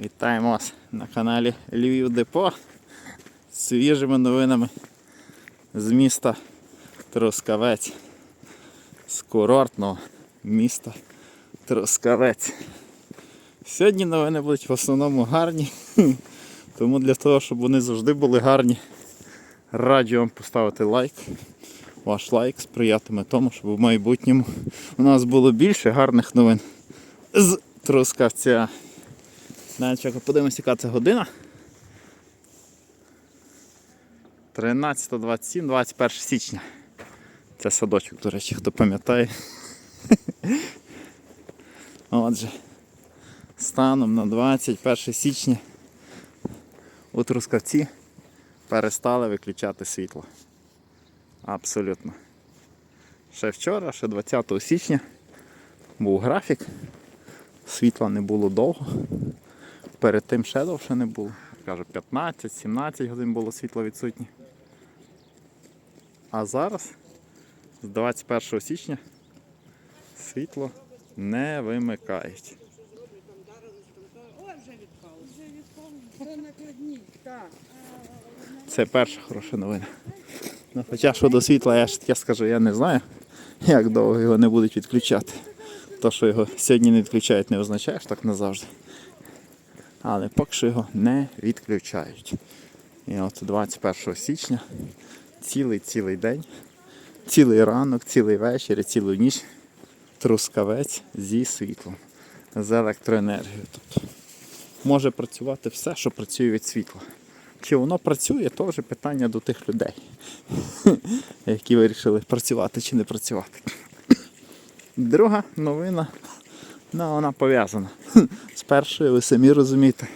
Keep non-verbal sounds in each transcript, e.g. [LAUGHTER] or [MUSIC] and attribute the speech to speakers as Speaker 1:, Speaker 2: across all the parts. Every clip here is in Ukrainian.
Speaker 1: Вітаємо вас на каналі Львів Депо з свіжими новинами з міста Трускавець, з курортного міста Трускавець. Сьогодні новини будуть в основному гарні, [LAUGHS] тому для того, щоб вони завжди були гарні, раджу вам поставити лайк. Ваш лайк сприятиме тому, щоб в майбутньому у нас було більше гарних новин з Трускавця. Навіть чекай, подивимося, яка це година. 13.27, 21 січня. Це садочок, до речі, хто пам'ятає. [LAUGHS] Отже, станом на 21 січня у Трускавці перестали виключати світло. Абсолютно. Ще вчора, ще 20 січня, був графік. Світла не було довго. Перед тим ще довше не було. Кажу, 15-17 годин було світло відсутнє. А зараз, з 21 січня, світло не вимикають.
Speaker 2: Це
Speaker 1: перша хороша новина. Ну, хоча щодо світла, я ж таке скажу, я не знаю, як довго його не будуть відключати. То, що його сьогодні не відключають, не означає, що так назавжди. Але поки що його не відключають. І от 21 січня цілий-цілий день, цілий ранок, цілий вечір, і цілу ніч трускавець зі світлом, з електроенергією. Тобто може працювати все, що працює від світла. Чи воно працює, то вже питання до тих людей, [LAUGHS] які вирішили працювати чи не працювати. Друга новина, ну, вона пов'язана. З першою ви самі розумієте.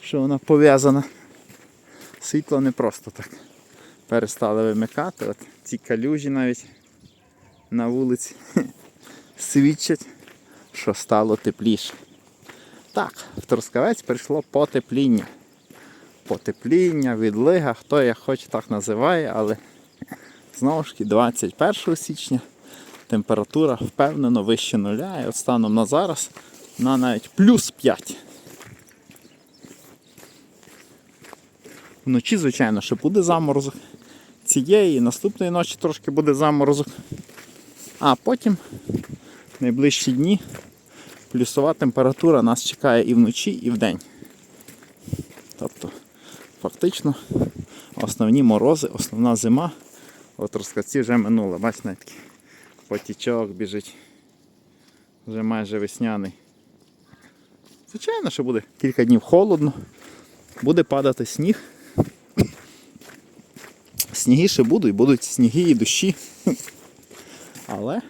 Speaker 1: Що вона пов'язана. Світло не просто так. Перестали вимикати. От ці калюжі навіть на вулиці [LAUGHS] свідчать, що стало тепліше. Так, в Трускавець прийшло потепління. Потепління, відлига, хто як хоче так називає, але знову ж таки 21 січня температура впевнено вище нуля і от станом на зараз на навіть плюс 5. Вночі, звичайно, ще буде заморозок. Цієї наступної ночі трошки буде заморозок. А потім найближчі дні плюсова температура нас чекає і вночі, і вдень. Тобто, фактично, основні морози, основна зима от розкаці вже минула. Бачите, такий потічок біжить. Вже майже весняний. Звичайно, що буде кілька днів холодно, буде падати сніг. Сніги ще будуть, будуть сніги і дощі. Але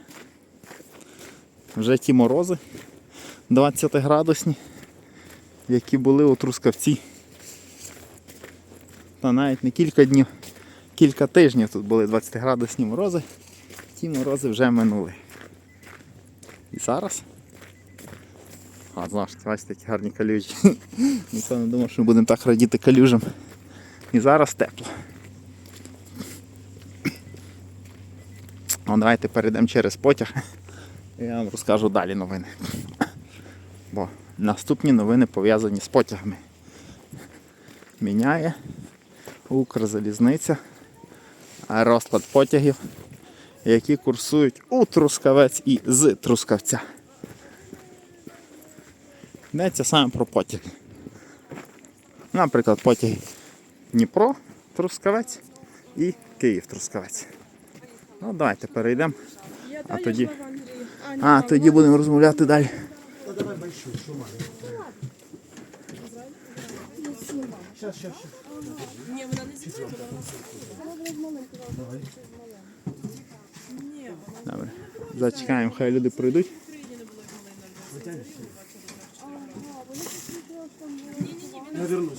Speaker 1: вже ті морози 20 градусні, які були у Трускавці. Та навіть не кілька днів, кілька тижнів тут були 20 градусні морози, ті морози вже минули. І зараз. А, ж бачите, такі гарні калюжі. [LAUGHS] Ніхто не думав, що ми будемо так радіти калюжам. І зараз тепло. Ну, давайте перейдемо через потяг. і Я вам розкажу далі новини. Бо наступні новини пов'язані з потягами. Міняє Укрзалізниця розклад потягів, які курсують у Трускавець і з Трускавця. Йдеться саме про потяги. Наприклад, потяги Дніпро, Трускавець і Київ Трускавець. Ну, давайте перейдемо. А тоді- А, тоді будемо розмовляти далі.
Speaker 2: Ні, вона не зібрала. Ні, вона
Speaker 1: Добре. Зачекаємо, хай люди
Speaker 2: Україні не лікування.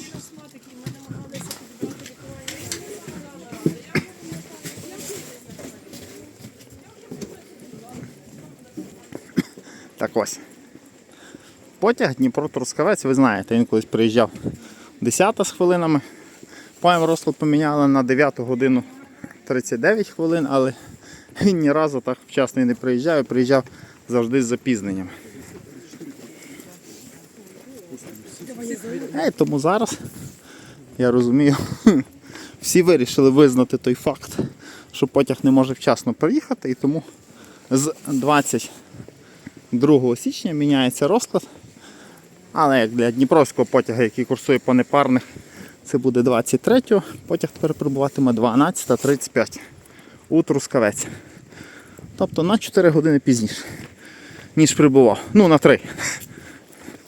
Speaker 1: Так ось. Потяг Дніпро-Трускавець, ви знаєте, він колись приїжджав 10 з хвилинами. Потім розклад поміняли на 9 годину 39 хвилин, але [LAUGHS] Ні разу так вчасно не приїжджав, і приїжджав завжди з запізненням. Ей, тому зараз, я розумію, [LAUGHS] всі вирішили визнати той факт, що потяг не може вчасно приїхати, і тому з 22 січня міняється розклад. Але як для Дніпровського потяга, який курсує по непарних, це буде 23-го, потяг тепер прибуватиме 12.35 у Трускавець. Тобто на 4 години пізніше, ніж прибував. Ну, на 3.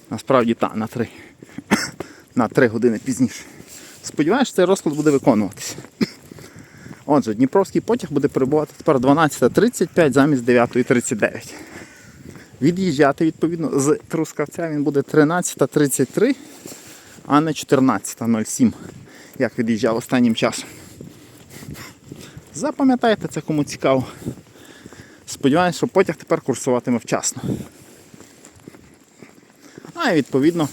Speaker 1: Насправді так, на 3. На 3 години пізніше. Сподіваюся, цей розклад буде виконуватися. Отже, Дніпровський потяг буде перебувати тепер 12.35 замість 9.39. Від'їжджати, відповідно, з Трускавця він буде 13.33, а не 14.07, як від'їжджав останнім часом. Запам'ятайте це кому цікаво. Сподіваюсь, що потяг тепер курсуватиме вчасно. А і відповідно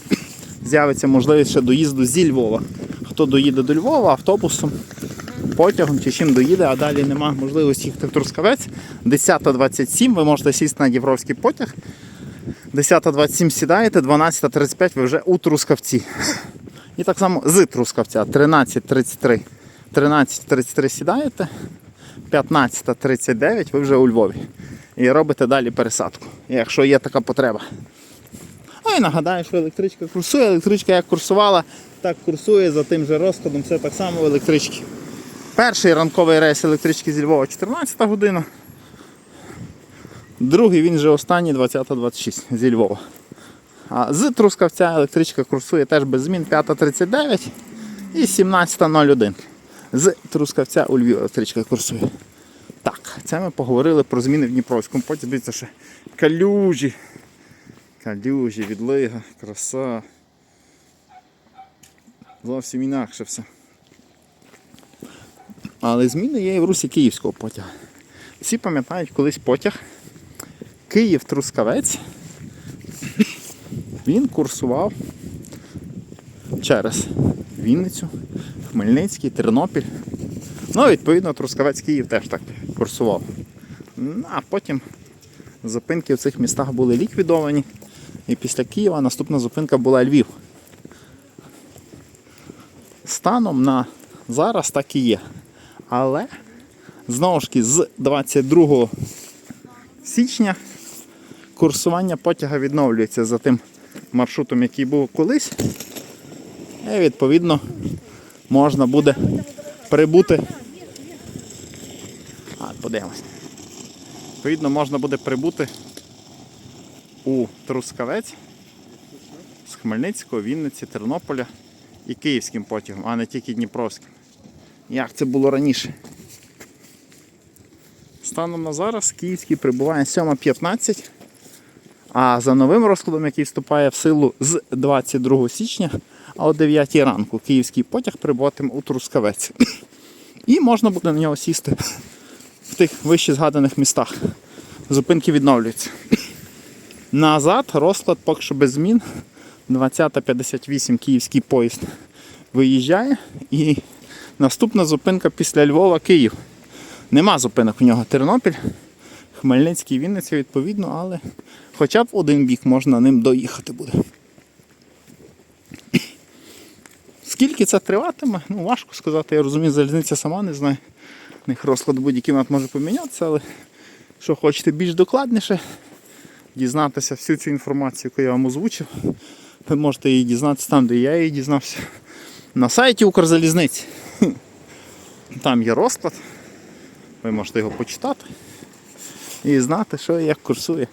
Speaker 1: з'явиться можливість ще доїзду зі Львова. Хто доїде до Львова автобусом, потягом чи чим доїде, а далі нема можливості їхати в Трускавець. 10.27 ви можете сісти на Дніпровський потяг. 10.27 сідаєте, 12.35 ви вже у Трускавці. І так само з Трускавця 13.33. 13.33 сідаєте, 15.39 ви вже у Львові. І робите далі пересадку, якщо є така потреба. А і нагадаю, що електричка курсує. Електричка як курсувала, так курсує за тим же розкладом. Це так само в електричці. Перший ранковий рейс електрички зі Львова 14 година. Другий він вже останній 20.26 зі Львова. А з Трускавця електричка курсує теж без змін 5.39 і 17.01. З Трускавця у Львів електричка курсує. Так, це ми поговорили про зміни в Дніпровському. Потім дивіться ще калюжі. Калюжі, відлига, краса. Зовсім інакше все. Але зміни є і в русі київського потяга. Всі пам'ятають колись потяг Київ-Трускавець. Він курсував через Вінницю, Хмельницький, Тернопіль. Ну, відповідно, Трускавець Київ теж так курсував. Ну, А потім зупинки в цих містах були ліквідовані. І після Києва наступна зупинка була Львів. Станом на зараз так і є. Але знову ж таки з 22 січня курсування потяга відновлюється за тим маршрутом, який був колись. І відповідно можна буде прибути. А, подивимось. Відповідно, можна буде прибути у Трускавець з Хмельницького, Вінниці, Тернополя і київським потягом, а не тільки Дніпровським. Як це було раніше? Станом на зараз київський прибуває 7.15, а за новим розкладом, який вступає в силу з 22 січня, а о 9 ранку київський потяг прибуватиме у Трускавець. І можна буде на нього сісти в тих вище згаданих містах. Зупинки відновлюються. Назад розклад поки що без змін. 20.58 київський поїзд виїжджає. І наступна зупинка після Львова Київ. Нема зупинок у нього Тернопіль, Хмельницький, Вінниця відповідно, але хоча б один бік можна ним доїхати буде. Скільки це триватиме, ну важко сказати, я розумію, залізниця сама не знає. У них розклад будь-який момент може помінятися, але що хочете більш докладніше дізнатися всю цю інформацію, яку я вам озвучив, ви можете її дізнатися там, де я її дізнався. На сайті Укрзалізниці. Там є розклад. Ви можете його почитати і знати, що і як курсує.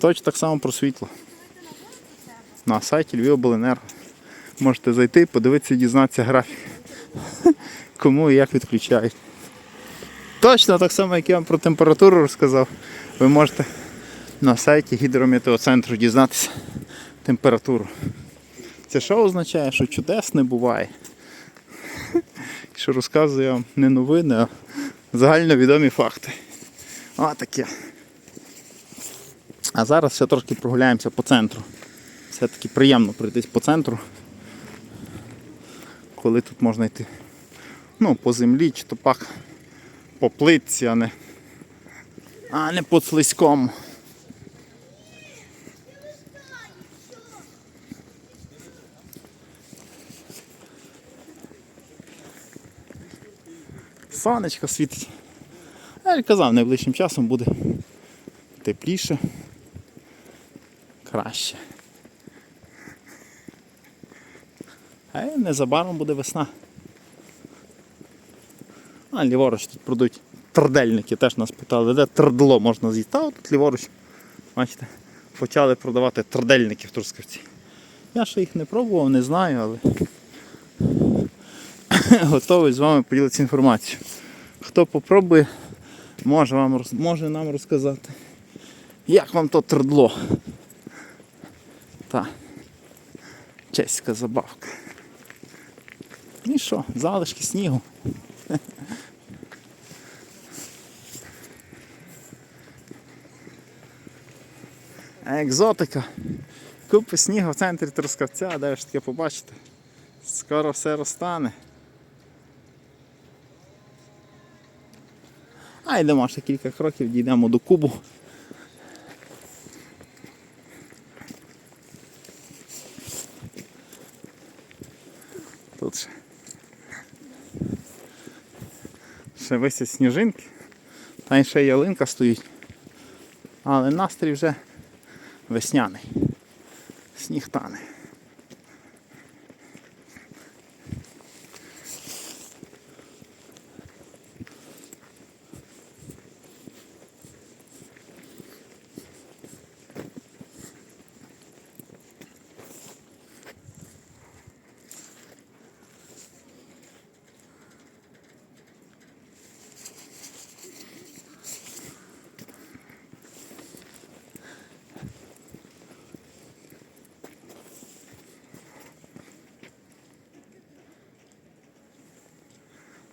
Speaker 1: Точно так само про світло. На сайті Львівобленерго. Можете зайти, подивитися і дізнатися графік. [LAUGHS] Кому і як відключають. Точно так само, як я вам про температуру розказав, ви можете на сайті гідрометеоцентру дізнатися температуру. Це що означає, що чудес не буває. [LAUGHS] Що розказую вам не новини, а загальновідомі факти. А таке. А зараз ще трошки прогуляємося по центру. Все-таки приємно пройтись по центру коли тут можна йти ну, по землі чи то пак по плитці, а не, а не по слизькому. Сонечко світить. Я ж казав, найближчим часом буде тепліше, краще. А незабаром буде весна. А ліворуч тут продають трдельники, теж нас питали, де трдло можна з'їсти. Та тут ліворуч, бачите, почали продавати трдельники в Трускавці. Я ще їх не пробував, не знаю, але [COUGHS] готовий з вами поділитися інформацією. Хто попробує, може, вам, може нам розказати, як вам то трдло. Та. Чеська забавка. І що, залишки снігу. [LAUGHS] Екзотика. Купи снігу в центрі Трускавця, де ж таке побачите. Скоро все розтане. А йдемо ще кілька кроків, дійдемо до кубу. Тут ще. Ще висять сніжинки. Та ще ялинка стоїть. Але настрій вже весняний. Сніг тане.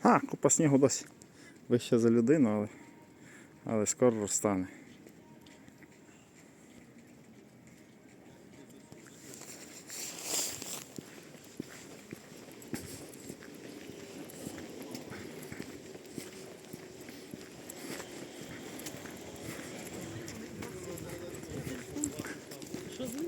Speaker 1: А, купа снігу досі вища за людину, але але скоро розтане. Що з ним?